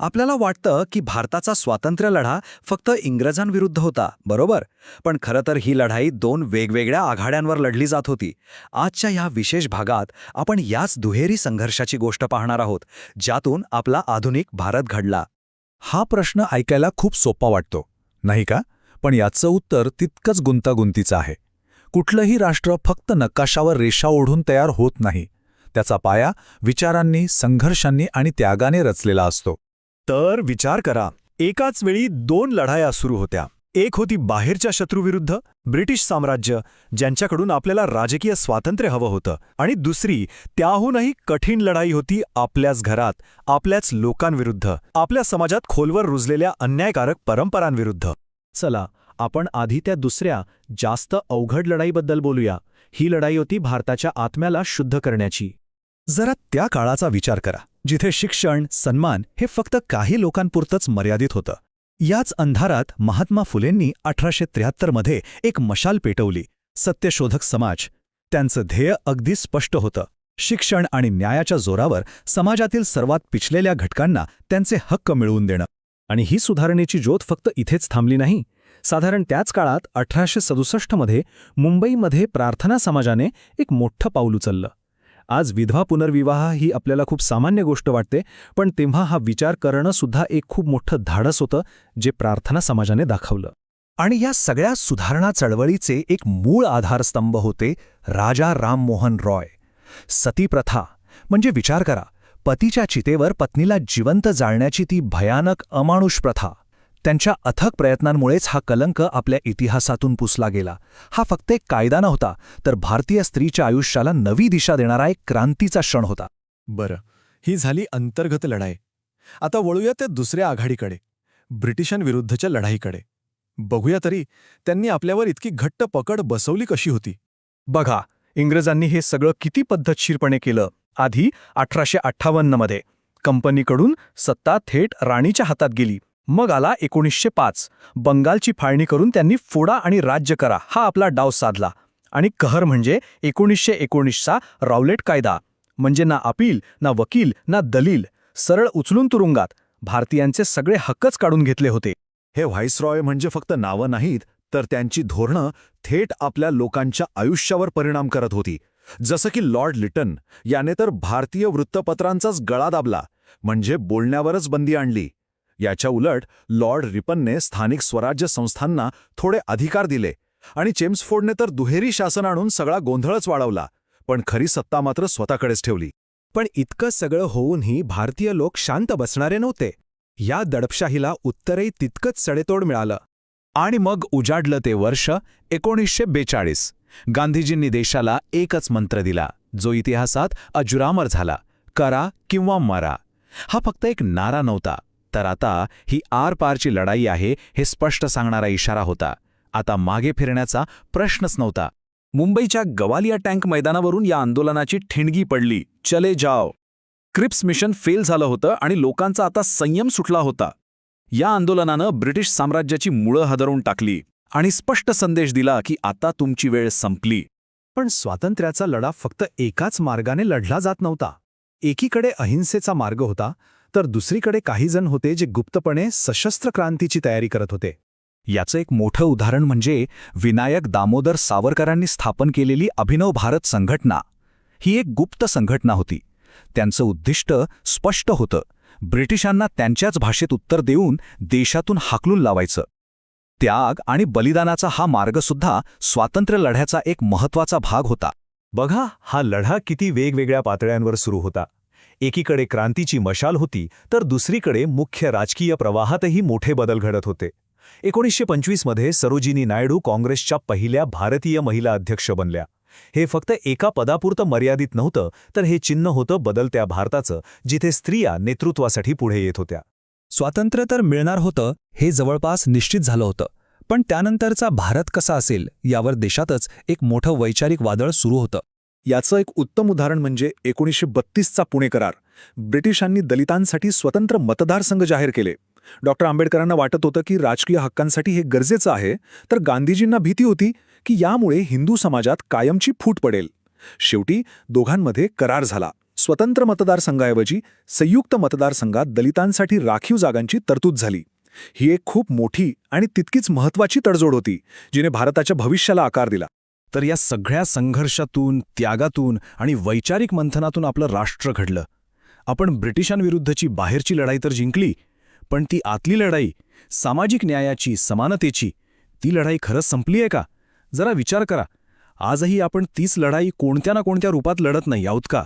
आपल्याला वाटतं की भारताचा स्वातंत्र्य लढा फक्त इंग्रजांविरुद्ध होता बरोबर? पण खरं तर ही लढाई दोन वेगवेगळ्या आघाड्यांवर लढली जात होती. आजच्या ह्या विशेष भागात आपण याच दुहेरी संघर्षाची गोष्ट पाहणार आहोत ज्यातून आपला आधुनिक भारत घडला. हा प्रश्न ऐकायला खूप सोपा वाटतो नाही का? पण याचं उत्तर तितकंच गुंतागुंतीचं आहे. कुठलंही राष्ट्र फक्त नकाशावर रेषा ओढून तयार होत नाही. त्याचा पाया विचारांनी संघर्षांनी आणि त्यागाने रचलेला असतो. तर विचार करा. एकाच वेळी दोन लढाया सुरू होत्या. एक होती बाहेरच्या शत्रूविरुद्ध ब्रिटिश साम्राज्य ज्यांच्याकडून आपल्याला राजकीय स्वातंत्र्य हवं होतं आणि दुसरी त्याहूनही कठीण लढाई होती आपल्याच घरात आपल्याच लोकांविरुद्ध आपल्या समाजात खोलवर रुजलेल्या अन्यायकारक परंपरांविरुद्ध. चला आपण आधी त्या दुसऱ्या जास्त अवघड लढाईबद्दल बोलूया. ही लढाई होती भारताच्या आत्म्याला शुद्ध करण्याची. जरा त्या काळाचा विचार करा जिथे शिक्षण सन्मान हे फक्त काही लोकांपुरतंच मर्यादित होतं. याच अंधारात महात्मा फुलेंनी अठराशे त्र्याहत्तरमध्ये एक मशाल पेटवली सत्यशोधक समाज. त्यांचं ध्येय अगदी स्पष्ट होतं. शिक्षण आणि न्यायाच्या जोरावर समाजातील सर्वात पिछलेल्या घटकांना त्यांचे हक्क मिळवून देणं. आणि ही सुधारणेची ज्योत फक्त इथेच थांबली नाही. साधारण त्याच काळात अठराशे सदुसष्टमध्ये मुंबईमध्ये प्रार्थना समाजाने एक मोठं पाऊल उचललं. आज विधवा पुनर्विवाह ही आपल्याला खूप सामान्य गोष्ट वाटते पण तेव्हा हा विचार करणं सुद्धा एक खूप मोठं धाडस होतं जे प्रार्थना समाजाने दाखवलं. आणि या सगळ्या सुधारणा चळवळीचे एक मूळ आधारस्तंभ होते राजा राममोहन रॉय. सती प्रथा म्हणजे विचार करा पतीच्या चितेवर पत्नीला जिवंत जाळण्याची ती भयानक अमानुष प्रथा. त्यांच्या अथक प्रयत्नांमुळेच हा कलंक आपल्या इतिहासातून पुसला गेला. हा फक्त एक कायदा नव्हता तर भारतीय स्त्रीच्या आयुष्याला नवी दिशा देणारा एक क्रांतीचा क्षण होता. बरं ही झाली अंतर्गत लढाई. आता वळूया त्या दुसऱ्या आघाडीकडे ब्रिटिशांविरुद्धच्या लढाईकडे. बघूया तरी त्यांनी आपल्यावर इतकी घट्ट पकड बसवली कशी होती? बघा इंग्रजांनी हे सगळं किती पद्धतशीरपणे केलं. आधी अठराशे अठ्ठावन्नमध्ये कंपनीकडून सत्ता थेट राणीच्या हातात गेली. मग आला एकोणीसशे पाच. बंगालची फाळणी करून त्यांनी फोडा आणि राज्य करा हा आपला डाव साधला. आणि कहर म्हणजे एकोणीसशे एकोणीसचा रावलेट कायदा. म्हणजे ना अपील ना वकील ना दलील. सरळ उचलून तुरुंगात. भारतीयांचे सगळे हक्कच काढून घेतले होते. हे व्हाईसरॉय म्हणजे फक्त नावं नाहीत तर त्यांची धोरणं थेट आपल्या लोकांच्या आयुष्यावर परिणाम करत होती. जसं की लॉर्ड लिटन याने तर भारतीय वृत्तपत्रांचाच गळा दाबला. म्हणजे बोलण्यावरच बंदी आणली. याच्या उलट लॉर्ड रिपनने स्थानिक स्वराज्य संस्थांना थोडे अधिकार दिले आणि चेम्सफोर्डने तर दुहेरी शासन आणून सगळा गोंधळच वाढवला पण खरी सत्ता मात्र स्वतःकडेच ठेवली. पण इतकं सगळं होऊनही भारतीय लोक शांत बसणारे नव्हते. या दडपशाहीला उत्तरही तितकंच सडेतोड मिळालं. आणि मग उजाडलं ते वर्ष एकोणीसशे बेचाळीस. गांधीजींनी देशाला एकच मंत्र दिला जो इतिहासात अजुरामर झाला करा किंवा मरा. हा फक्त एक नारा नव्हता. तर आता ही आरपारची लढाई आहे हे स्पष्ट सांगणारा इशारा होता. आता मागे फिरण्याचा प्रश्नच नव्हता. मुंबईच्या गवालिया टँक मैदानावरून या आंदोलनाची ठिणगी पडली. चले जाओ. क्रिप्स मिशन फेल झालं होतं आणि लोकांचा आता संयम सुटला होता. या आंदोलनानं ब्रिटिश साम्राज्याची मुळं हदरून टाकली आणि स्पष्ट संदेश दिला की आता तुमची वेळ संपली. पण स्वातंत्र्याचा लढा फक्त एकाच मार्गाने लढला जात नव्हता. एकीकडे अहिंसेचा मार्ग होता तर दुसरीकडे काही जण होते जे गुप्तपणे सशस्त्र क्रांतीची तयारी करत होते. याचं एक मोठं उदाहरण म्हणजे विनायक दामोदर सावरकरांनी स्थापन केलेली अभिनव भारत संघटना. ही एक गुप्त संघटना होती. त्यांचं उद्दिष्ट स्पष्ट होतं. ब्रिटिशांना त्यांच्याच भाषेत उत्तर देऊन देशातून हाकलून लावायचं. त्याग आणि बलिदानाचा हा मार्गसुद्धा स्वातंत्र्य लढ्याचा एक महत्त्वाचा भाग होता. बघा हा लढा किती वेगवेगळ्या पातळ्यांवर सुरू होता. एकीकडे क्रांतीची मशाल होती तर दुसरीकडे मुख्य राजकीय प्रवाहातही मोठे बदल घडत होते. एकोणीसशे पंचवीसमध्ये सरोजिनी नायडू काँग्रेसच्या पहिल्या भारतीय महिला अध्यक्ष बनल्या. हे फक्त एका पदापुरतं मर्यादित नव्हतं तर हे चिन्ह होतं बदलत्या भारताचं जिथे स्त्रिया नेतृत्वासाठी पुढे येत होत्या. स्वातंत्र्य तर मिळणार होतं हे जवळपास निश्चित झालं होतं. पण त्यानंतरचा भारत कसा असेल यावर देशातच एक मोठं वैचारिक वादळ सुरू होतं. याचं एक उत्तम उदाहरण म्हणजे एकोणीसशे बत्तीसचा पुणे करार. ब्रिटिशांनी दलितांसाठी स्वतंत्र मतदारसंघ जाहीर केले. डॉक्टर आंबेडकरांना वाटत होतं की राजकीय हक्कांसाठी हे गरजेचं आहे तर गांधीजींना भीती होती की यामुळे हिंदू समाजात कायमची फूट पडेल. शेवटी दोघांमध्ये करार झाला. स्वतंत्र मतदारसंघाऐवजी संयुक्त मतदारसंघात दलितांसाठी राखीव जागांची तरतूद झाली. ही एक खूप मोठी आणि तितकीच महत्वाची तडजोड होती जिने भारताच्या भविष्याला आकार दिला. तर या सगळ्या संघर्षातून त्यागातून आणि वैचारिक मंथनातून आपलं राष्ट्र घडलं. आपण ब्रिटिशांविरुद्धची बाहेरची लढाई तर जिंकली पण ती आतली लढाई सामाजिक न्यायाची समानतेची ती लढाई खरंच संपली आहे का? जरा विचार करा. आजही आपण तीच लढाई कोणत्या ना कोणत्या रूपात लढत नाही आहोत का?